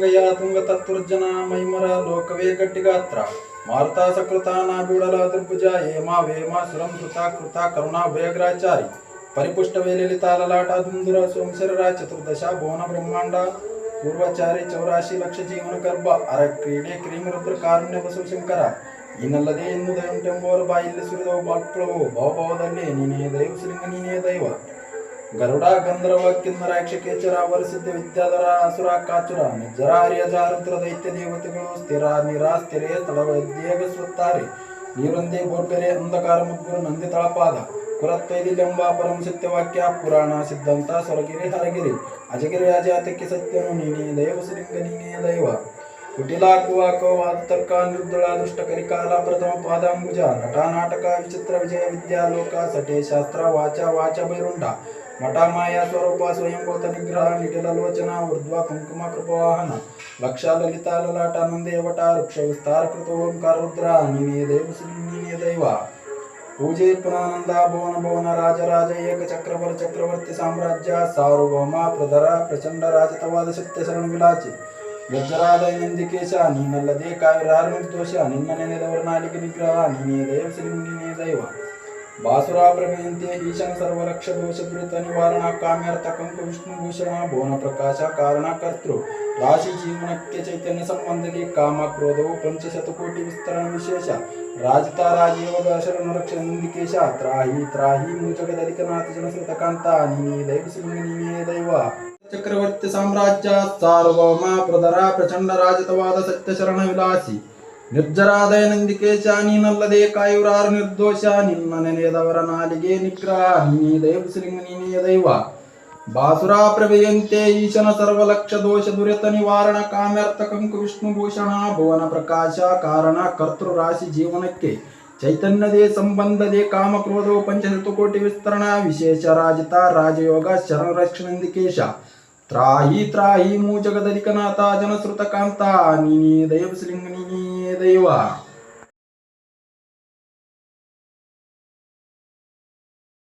ಗಯ ತುಂಗ ತತ್ವರ್ಜನ ಮೈಮರ ಲೋಕವೇ ಗಟ್ಟಿಗಾತ್ರ. ಮಾರುತಾ ಸಕೃತ ನಾಬಿಡಲ ದುರ್ಭುಜ ಹೇಮಾ ವೇಮ ಸುರಂ ಕೃತ ಕೃತ ಕರುಣಾ ಭಯಗ್ರಾಚಾರಿ. ಪರಿಪುಷ್ಟ ವೇಲಿಲಿತ ಲಲಾಟ ದುಂದುರ ಸೋಮಶರರ ಚತುರ್ದಶ ಭುವನ ಬ್ರಹ್ಮಾಂಡ. ಪೂರ್ವಚಾರಿ ಚೌರಾಶಿ ಲಕ್ಷ ಜೀವನ ಗರ್ಭ. ಅರ ಕ್ರೀಡೆ ಕ್ರೀಮರುದ್ರ ಕಾರುಣ್ಯ ಬಸವ ಶಂಕರ. ಇನ್ನಲ್ಲದೆ ಇನ್ನು ದಯಂಟೆಂಬುವರ ಬಾಯಲ್ಲಿ ಸುರಿದವು ಬಾಕ್ಳವು ಭಾವಭಾವದಲ್ಲಿ ನೀನೇ ದೈವ ಶ್ರೀಂಗ ನೀನೇ ದೈವ. ಗರುಡ ಗಂಧರ್ವ ಕಿನ್ನರ ಯಕ್ಷಕೇಚರ ವರಸಿದ್ಧ ವಿದ್ಯಾಧರ ಅಸುರ ಕಾಚುರ ನಿಜರ ಹರಿಯ ಜಾರುದ್ರ ದೈತ್ಯ ದೇವತೆಗಳು, ಸ್ಥಿರ ನಿರಾ, ಸ್ಥಿರೇ ತಳವದ್ದೇಗ ಸುತ್ತಾರೆ ನೀರೊಂದೇ ಬೋರ್ಬೆರೆ ಅಂಧಕಾರ ಮುಗ್ಗುರು ನಂದಿ ತಳಪಾದ. ಕುರತ್ತೈದಿಲೆಂಬ ಪರಮ ಸತ್ಯವಾಕ್ಯ, ಪುರಾಣ ಸಿದ್ಧಾಂತ ಸೊರಗಿರಿ ಹರಗಿರಿ. ಅಜಗಿರಿ ಅಜಾತಕ್ಕೆ ಸತ್ಯನು ನೀನೇ ದೈವ ಶ್ರೀಂಗ ನೀನೇ ದೈವ. ಕುಟಿಲಾಕುವಾಕವಾದ ತರ್ಕ, ನಿರ್ದುಳ ದುಷ್ಟ ಕರಿಕಾಲ, ಪ್ರಥಮ ಪಾದಾಂಬುಜ, ನಟ ನಾಟಕ, ವಿಚಿತ್ರ ವಿಜಯ ವಿದ್ಯಾಲೋಕ ಸಟೆ ಶಾಸ್ತ್ರ, ವಾಚ ವಾಚ ಬೈರುಂಡ. ಮಠ ಮಾಯಾ ಸ್ವರೂಪ ಸ್ವಯಂಭೂತ ನಿಗ್ರಹ ನಿಟಿಲಲೋಚನ ಊರ್ಧ್ವ ಕುಂಕುಮ ಕೃಪವಾಹನ ಲಕ್ಷ ಲಲಿತ ಲಲಾಟ ನಂದೇವಟ ವೃಕ್ಷ ವಿಸ್ತಾರ ಕೃತ ಓಂಕಾರ ರುದ್ರ ನೀನೇ ದೈವ ಶ್ರೀ ನೀನೇ ದೈವ ಪೂಜೆ ಪುನಾನಂದ ಭುವನ ಭುವನ ರಾಜರಾಜ ಏಕ ಚಕ್ರವರ ಚಕ್ರವರ್ತಿ ಸಾಮ್ರಾಜ್ಯ ಸಾರ್ವಭೌಮ ಪ್ರಧರ ಪ್ರಚಂಡ ರಾಜತವಾದ ಸತ್ಯ ಶರಣ ವಿಲಾಚಿ ವಜ್ರಾದ ನಂದಿಕೇಶ ನೀನಲ್ಲದೆ ಕಾವಿರಾರು ನಿರ್ದೋಷ ನಿನ್ನ ನೆನೆದವರ ನಾಲಿಗೆ ನಿಗ್ರಹ ನೀನೇ ದೈವ ಶ್ರೀ ನೀನೇ ದೈವ ಬಾಸುರ ಪ್ರಭೆಯಂತೆ ಈಶನ ಸರ್ವಲಕ್ಷ ದೋಷ ದುರಿತ ನಿವಾರಣ ಕಾಮ್ಯರ್ಥ ಕಂಕು ವಿಷ್ಣು ಭೂಷಣ ಭುವನ ಪ್ರಕಾಶ ಕಾರಣ ಕರ್ತೃ ರಾಶಿ ಜೀವನಕ್ಕೆ ಚೈತನ್ಯ ಸಂಬಂಧದಿ ಕಾಮ ಕ್ರೋಧವು ಪಂಚಶತಕೋಟಿ ವಿಸ್ತರಣ ವಿಶೇಷ ರಾಜಿತ ರಾಜಯೋಗ ಶರಣ ರಕ್ಷ ನಂದಿಕೇಶ ತ್ರಾಹಿ ತ್ರಾಹಿ ಮೂಜಗದಧಿಕನಾಥ ಜನಸೃತ ಕಾಂತ ನೀನೇ ದೈವ ಶ್ರೀ ನೀನೇ ದೈವ ಚಕ್ರವರ್ತಿ ಸಾಮ್ರಾಜ್ಯ ಸಾರ್ವಭೌಮ ಪ್ರಧರ ಪ್ರಚಂಡ ರಾಜತವಾದ ಸತ್ಯ ಶರಣ ವಿಲಾಸಿ ನಿರ್ಜರಾದಯ ನಂದಿಕೇಶ ನೀನಲ್ಲದೆ ಕಾಯುರಾರು ನಿರ್ದೋಷ, ನಿನ್ನ ನೆನೆಯದವರ ನಾಲಿಗೆ ನಿಗ್ರಹ, ನೀನೇ ದೈವ ಶ್ರೀ ನೀನೇ ದೈವ. ಬಾಸುರಾ ಪ್ರಭೆಯಂತೆ ಈಶನ ಸರ್ವಲಕ್ಷ ದೋಷ ದುರಿತ ನಿವಾರಣ, ಕಾಮ್ಯರ್ಥ ಕಂಕು ವಿಷ್ಣು ಭೂಷಣ, ಭುವನ ಪ್ರಕಾಶ, ಕಾರಣ ಕರ್ತೃ ರಾಶಿ ಜೀವನಕ್ಕೆ. ಚೈತನ್ಯದೇ ಸಂಬಂಧದೇ ಕಾಮ ಕ್ರೋಧವು ಪಂಚಶತಕೋಟಿ ವಿಸ್ತರಣ, ವಿಶೇಷ ರಾಜಿತ ರಾಜಯೋಗ ಶರಣ ತ್ರಾಹಿ ತ್ರಾಹಿ ತ್ರಾಹಿ ಮೂಜಗದಲಿಕನಾಥ ಜನಶ್ರುತ ಕಾಂತ, ನೀನೇ ದೈವ ಶ್ರೀಂಗ ನೀನೇ ದೈವ